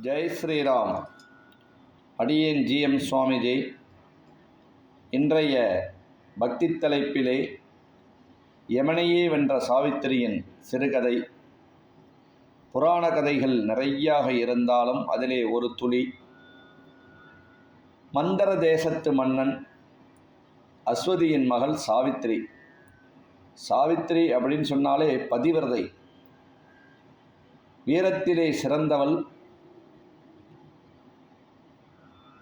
ஜெய் ஸ்ரீராம். அடியேன் ஜிஎம் சுவாமிஜி. இன்றைய பக்தி தலைப்பிலே யமனையே வென்ற சாவித்திரியின் சிறுகதை. புராண கதைகள் நிறையாக இருந்தாலும் அதிலே ஒரு துளி. மந்தர தேசத்து மன்னன் அஸ்வதியின் மகள் சாவித்திரி சாவித்திரி அப்படின்னு சொன்னாலே பதிவிரதை. வீரத்திலே சிறந்தவள்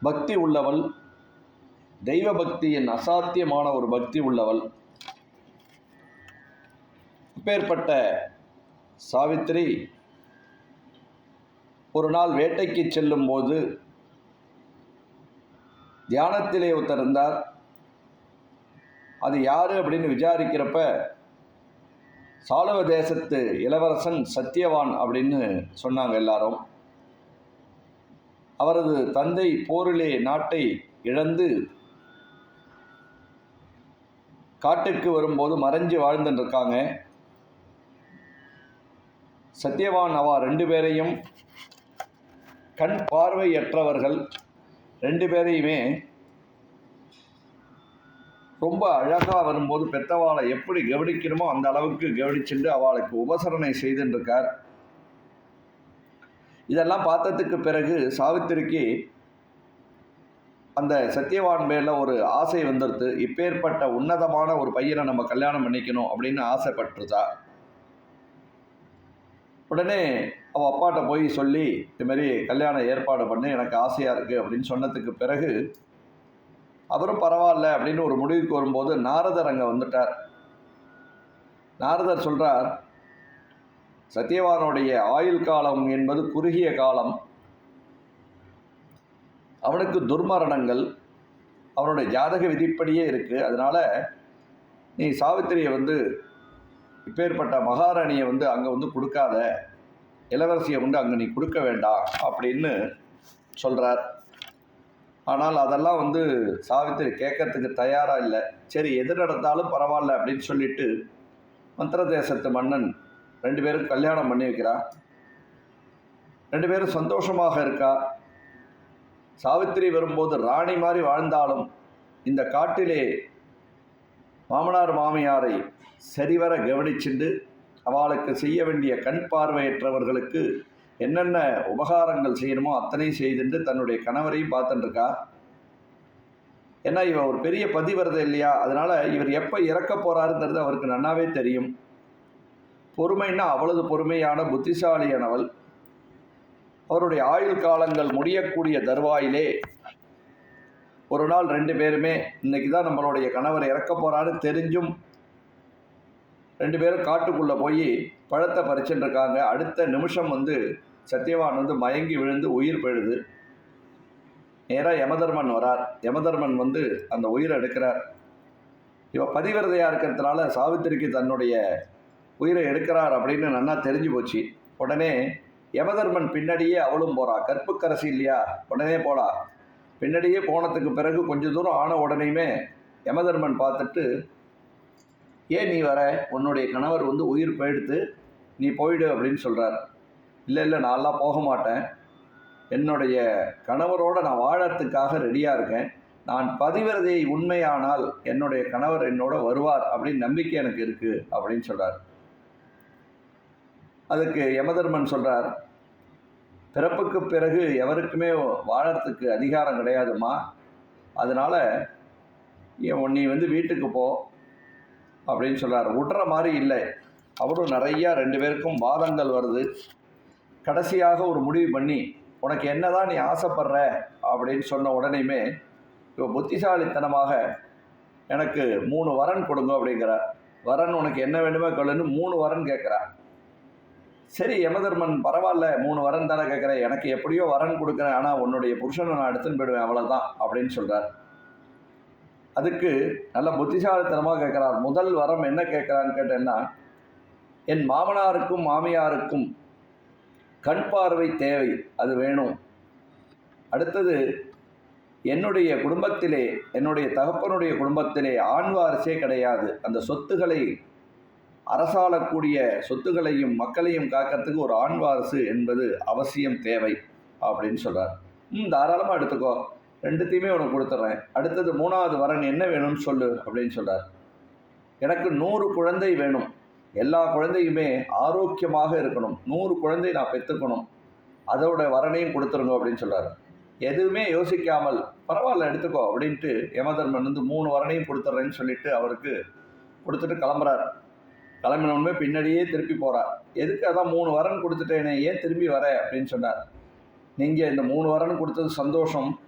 பக்தி உள்ளவள். தெய்வ பக்தியின் அசாத்தியமான ஒரு பக்தி உள்ளவள். இப்பேற்பட்ட சாவித்திரி ஒரு நாள் வேட்டைக்கு செல்லும்போது தியானத்திலே உத்தர்ந்தார். அது யார்? அப்படின்னு விசாரிக்கிறப்ப சாலுவ தேசத்து இளவரசன் சத்தியவான் அப்படின்னு சொன்னாங்க எல்லாரும். அவரது தந்தை போரிலே நாட்டை இழந்து காட்டுக்கு வரும்போது மறைஞ்சு வாழ்ந்துட்டு இருக்காங்க சத்யவான் அவா ரெண்டு பேரையும் கண் பார்வையற்றவர்கள் ரெண்டு பேரையுமே ரொம்ப அழகாக வரும்போது பெத்தவாளை எப்படி கவனிக்கணுமோ அந்த அளவுக்கு கவனிச்சுட்டு அவளுக்கு உபசரணை செய்துட்டு இருக்கார் இதெல்லாம் பார்த்ததுக்கு பிறகு சாவித்திரிக்கு அந்த சத்தியவான் மேல ஒரு ஆசை வந்துடுது இப்பேற்பட்ட உன்னதமான ஒரு பையனை நம்ம கல்யாணம் பண்ணிக்கணும் அப்படின்னு ஆசைப்பட்டுருதா உடனே அவள் அப்பாட்ட போய் சொல்லி இதுமாரி கல்யாணம் ஏற்பாடு பண்ணி எனக்கு ஆசையாக இருக்குது அப்படின்னு சொன்னதுக்கு பிறகு அவரும் பரவாயில்ல அப்படின்னு ஒரு முடிவுக்கு வரும்போது நாரதர் அங்கே வந்துட்டார். நாரதர் சொல்கிறார் சத்தியவானுடைய ஆயுள் காலம் என்பது குறுகிய காலம். அவனுக்கு துர்மரணங்கள் அவனுடைய ஜாதக விதிப்படியே இருக்குது அதனால் நீ சாவித்திரியை வந்து இப்பேற்பட்ட மகாராணியை வந்து அங்கே வந்து கொடுக்காத. இளவரசியை வந்து அங்கே நீ கொடுக்க வேண்டாம் அப்படின்னு சொல்கிறார் ஆனால் அதெல்லாம் வந்து சாவித்திரி கேட்கறதுக்கு தயாராக இல்லை. சரி எது நடந்தாலும் பரவாயில்ல அப்படின்னு சொல்லிட்டு மந்திர தேசத்து மன்னன் ரெண்டு பேரும் கல்யாணம் பண்ணி வைக்கிறா. ரெண்டு பேரும் சந்தோஷமாக இருக்கா. சாவித்திரி வரும்போது ராணி மாதிரி வாழ்ந்தாலும் இந்த காட்டிலே மாமனார் மாமியாரை சரிவர கவனிச்சுண்டு அவளுக்கு செய்ய வேண்டிய கண் பார்வையற்றவர்களுக்கு என்னென்ன உபகாரங்கள் செய்யணுமோ அத்தனையும் செய்துட்டு தன்னுடைய கணவரையும் பார்த்துட்டுருக்கா. ஏன்னா இவர் ஒரு பெரிய பதிவிரதை இல்லையா? அதனால் இவர் எப்போ இறக்க போகிறாருங்கிறது அவருக்கு நன்னாவே தெரியும். பொறுமைன்னா அவ்வளவு பொறுமையான புத்திசாலியானவள். அவருடைய ஆயுள் காலங்கள் முடியக்கூடிய தருவாயிலே. ஒரு நாள் ரெண்டு பேருமே இன்னைக்கு தான் நம்மளுடைய கணவர் இறக்க போகிறாரு தெரிஞ்சும் ரெண்டு பேரும் காட்டுக்குள்ளே போய் பழத்தை பறிச்சுட்டு இருக்காங்க அடுத்த நிமிஷம் வந்து சத்யவான் வந்து மயங்கி விழுந்து உயிர் போயிடுது. நேராக யமதர்மன் வரார். யமதர்மன் வந்து அந்த உயிரை எடுக்கிறார். இவ பதிவிரதையாக இருக்கிறதுனால சாவித்திரிக்கு தன்னுடைய உயிரை எடுக்கிறார் அப்படின்னு நன்னா தெரிஞ்சு போச்சு. உடனே யமதர்மன் பின்னாடியே அவளும் போறா. கற்புக்கரசி இல்லையா? உடனே போலா. பின்னாடியே போனதுக்கு பிறகு கொஞ்ச தூரம் ஆன உடனேயுமே யமதர்மன் பார்த்துட்டு ஏன் நீ வர? உன்னுடைய கணவர் வந்து உயிர் போயிடுத்து நீ போயிடு அப்படின்னு சொல்கிறார் இல்லை இல்லை நான்லாம் போக மாட்டேன். என்னுடைய கணவரோட நான் வாழறதுக்காக ரெடியாக இருக்கேன். நான் பதிவிரதை உண்மையானால் என்னுடைய கணவர் என்னோட வருவார் அப்படின்னு நம்பிக்கை எனக்கு இருக்குது அப்படின்னு சொல்கிறார் அதுக்கு யமதர்மன் சொல்கிறார் பிறப்புக்கு பிறகு எவருக்குமே வாழறதுக்கு அதிகாரம் கிடையாதுமா அதனால் நீ வந்து வீட்டுக்கு போ அப்படின்னு சொல்கிறார் விட்ற மாதிரி இல்லை. அவரும் நிறையா ரெண்டு பேருக்கும் வாதங்கள் வருது. கடைசியாக ஒரு முடிவு பண்ணி உனக்கு என்னதான் நீ ஆசைப்படுற? அப்படின்னு சொன்ன உடனேயுமே இப்போ புத்திசாலித்தனமாக எனக்கு மூணு வரன் கொடுங்க அப்படிங்கிறார். வரன் உனக்கு என்ன வேண்டுமோ கொள்ளுன்னு மூணு வரன் கேட்குறா சரி யமதர்மன் பரவாயில்ல மூணு வரன் தானே கேட்குறேன். எனக்கு எப்படியோ வரன் கொடுக்குறேன் ஆனால் உன்னுடைய புருஷனை நான் எடுத்துன்னு போயிடுவேன் அவ்வளோதான் அப்படின்னு சொல்கிறார் அதுக்கு நல்ல புத்திசாலித்தனமாக கேட்குறார். முதல் வரம் என்ன கேட்குறான்னு கேட்டேன்னா என் மாமனாருக்கும் மாமியாருக்கும் கண் பார்வை தேவை அது வேணும். அடுத்தது என்னுடைய குடும்பத்திலே என்னுடைய தகப்பனுடைய குடும்பத்திலே ஆண் வாரிசே கிடையாது. அந்த சொத்துக்களை அரசாளக்கூடிய சொத்துக்களையும் மக்களையும் காக்கிறதுக்கு ஒரு ஆண் வாரிசு என்பது அவசியம் தேவை அப்படின்னு சொல்கிறார் ம் தாராளமாக எடுத்துக்கோ. ரெண்டுத்தையுமே உனக்கு கொடுத்துட்றேன் அடுத்தது மூணாவது வரன் என்ன வேணும்னு சொல்லு அப்படின்னு சொல்கிறார் எனக்கு நூறு குழந்தை வேணும். எல்லா குழந்தையுமே ஆரோக்கியமாக இருக்கணும். நூறு குழந்தை நான் பெற்றுக்கணும். அதோட வரனையும் கொடுத்துருங்க அப்படின்னு சொல்கிறார் எதுவுமே யோசிக்காமல் பரவாயில்ல எடுத்துக்கோ அப்படின்ட்டு யமதர்மன் வந்து மூணு வரனையும் கொடுத்துட்றேன்னு சொல்லிட்டு அவருக்கு கொடுத்துட்டு கிளம்புறார். கிளம்பினோடனே பின்னாடியே திருப்பி போகிறார் எதுக்கு அதான் மூணு வரன் கொடுத்துட்டேனே ஏன் திரும்பி வர? அப்படின்னு சொன்னார். நீங்கள் இந்த மூணு வரன் கொடுத்தது சந்தோஷம்.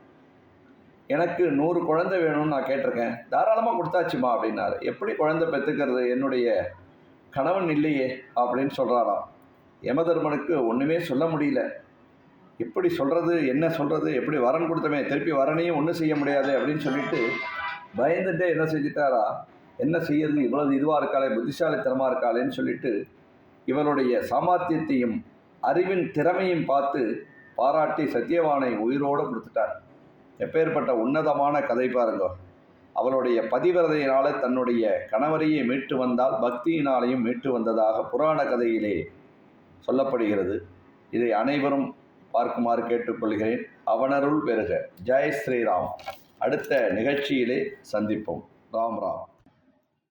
எனக்கு நூறு குழந்தை வேணும்னு நான் கேட்டிருக்கேன். தாராளமாக கொடுத்தாச்சுமா? அப்படின்னாரு. எப்படி குழந்தை பெற்றுக்கிறது என்னுடைய கணவன் இல்லையே அப்படின்னு சொல்கிறாராம் யமதர்மனுக்கு ஒன்றுமே சொல்ல முடியல. எப்படி சொல்கிறது என்ன சொல்கிறது எப்படி வரன் கொடுத்தமே திருப்பி வரனையும் ஒன்றும் செய்ய முடியாது அப்படின்னு சொல்லிட்டு பயந்துட்டே என்ன செஞ்சிட்டாரா? என்ன செய்யறது? இவ்வளவு இதுவாக இருக்காளே புத்திசாலித்தனமாக இருக்காளேன்னு சொல்லிட்டு இவளுடைய சாமர்த்தியத்தையும் அறிவின் திறமையும் பார்த்து பாராட்டி சத்தியவானை உயிரோடு கொடுத்துட்டார். எப்பேற்பட்ட உன்னதமான கதை பாருங்க. அவளுடைய பதிவிரதையினால தன்னுடைய கணவரையே மீட்டு வந்தால் பக்தியினாலையும் மீட்டு வந்ததாக புராண கதையிலே சொல்லப்படுகிறது. இதை அனைவரும் பார்க்குமாறு கேட்டுக்கொள்கிறேன். அவனருள் பெறுக ஜெய் ஸ்ரீராம். அடுத்த நிகழ்ச்சியிலே சந்திப்போம். ராம் ராம்.